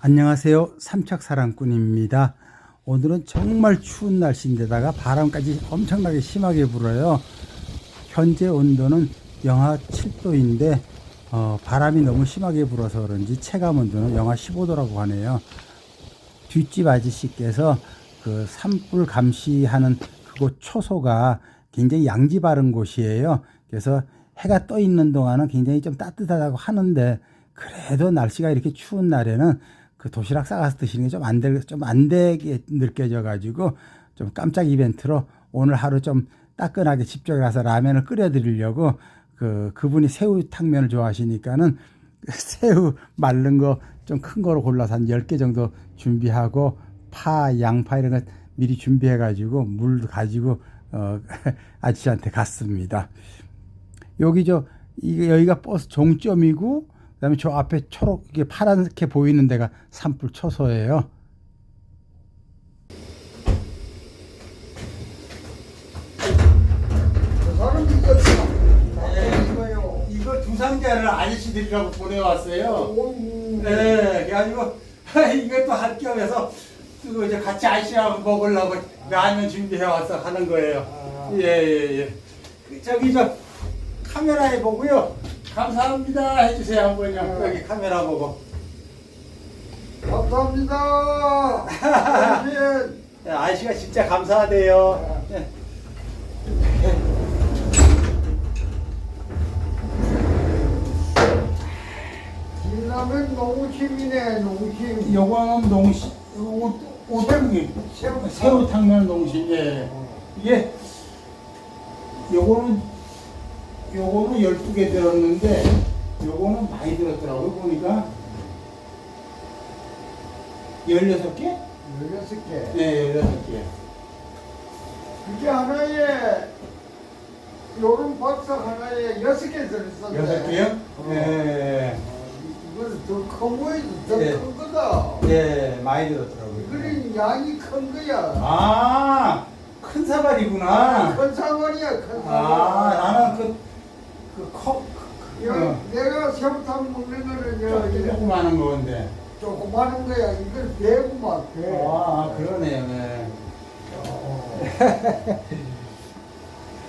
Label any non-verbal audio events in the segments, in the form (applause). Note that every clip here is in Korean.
안녕하세요. 삼척사랑꾼입니다. 오늘은 정말 추운 날씨인데다가 바람까지 엄청나게 심하게 불어요. 현재 온도는 영하 7도인데 어, 바람이 너무 심하게 불어서 그런지 체감 온도는 영하 15도라고 하네요. 뒷집 아저씨께서 그 산불 감시하는 그곳 초소가 굉장히 양지 바른 곳이에요. 그래서 해가 떠 있는 동안은 굉장히 좀 따뜻하다고 하는데 그래도 날씨가 이렇게 추운 날에는 그 도시락 싸가서 드시는 게 좀 안 될, 좀 안 되게 느껴져 가지고 좀 깜짝 이벤트로 오늘 하루 좀 따끈하게 집쪽에 가서 라면을 끓여 드리려고 그, 그분이 새우 탕면을 좋아하시니까는 (laughs) 새우 마른 거 좀 큰 거로 골라서 한 10개 정도 준비하고 파, 양파 이런 거 미리 준비해 가지고 물 가지고 어, (laughs) 아저씨한테 갔습니다. 여기 저 이게 여기가 버스 종점이고 그다음에 저 앞에 초록 이게 파랗게 보이는 데가 산불 초소예요. 이거 두 상자를 아저씨들이라고 보내왔어요. 오, 네, 그래가지고 (laughs) 이것도 할 겸해서 또 이제 같이 아저씨하고 먹으려고 라면 준비해 와서 하는 거예요. 아. 예예예. 예, 그 저기 저 카메라에 보고요. 감사합니다 해주세요 한 번요. 아. 여기 카메라 보고. 감사합니다. (laughs) 네, 아저씨가 진짜 감사하대요. 네. 진라면 농심이네 농심. 요거는 농시, 요거 오뎅이 새우. 새우 탕면 농심 예. 이게 요거는 요거는 12개 들었는데 요거는 많이 들었더라고요 보니까 16개? 열여섯 개. 네 16개 그게 하나에 요런 박스 하나에 여섯 개 들었었네. 6개요? 어. 네. 이건 더큰 거야. 네. 더큰 거다. 네 많이 들었더라고요 이거는 양이 큰 거야. 아, 큰 사발이구나 큰 사발이야 큰 사발. 아 나는 그, 어, 내가 새우탕 먹는 거는 여, 이래 조그마한 건데 조그마한 거야. 이걸 배구만 배. 아 그러네요 네. 어.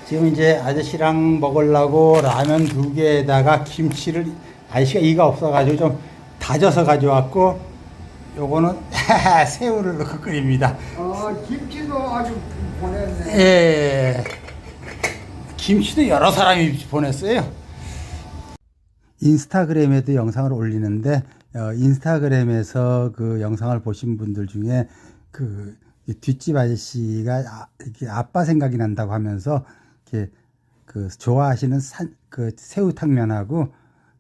지금 이제 아저씨랑 먹으려고 라면 두 개에다가 김치를 아저씨가 이가 없어가지고 좀 다져서 가져왔고 요거는 (laughs) 새우를 넣고 끓입니다. 어, 김치도 아주 보냈네. 예. 김치도 여러 사람이 보냈어요. 인스타그램에도 영상을 올리는데 어, 인스타그램에서 그 영상을 보신 분들 중에 그 뒷집 아저씨가 아, 이렇게 아빠 생각이 난다고 하면서 이렇게 그 좋아하시는 산, 그 새우탕면하고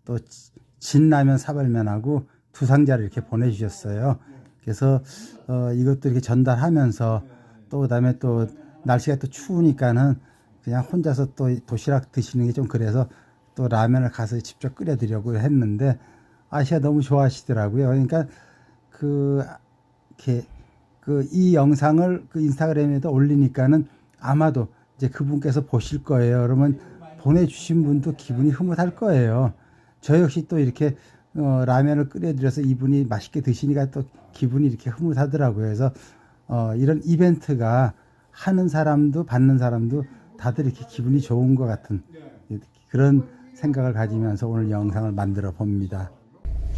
또 지- 진라면 사발면하고 두 상자를 이렇게 보내주셨어요. 그래서 어, 이것도 이렇게 전달하면서 또 그다음에 또 날씨가 또 추우니까는 그냥 혼자서 또 도시락 드시는 게 좀 그래서 또 라면을 가서 직접 끓여드리려고 했는데 아시아 너무 좋아하시더라고요. 그러니까 그 이렇게 그 이 영상을 그 인스타그램에도 올리니까는 아마도 이제 그분께서 보실 거예요. 그러면 보내주신 분도 기분이 흐뭇할 거예요. 저 역시 또 이렇게 어, 라면을 끓여드려서 이분이 맛있게 드시니까 또 기분이 이렇게 흐뭇하더라고요. 그래서 어, 이런 이벤트가 하는 사람도 받는 사람도 다들 이렇게 기분이 좋은 것 같은 그런 생각을 가지면서 오늘 영상을 만들어 봅니다.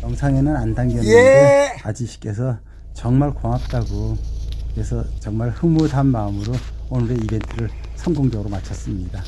영상에는 안 담겼는데 예. 아저씨께서 정말 고맙다고 그래서 정말 흐뭇한 마음으로 오늘의 이벤트를 성공적으로 마쳤습니다.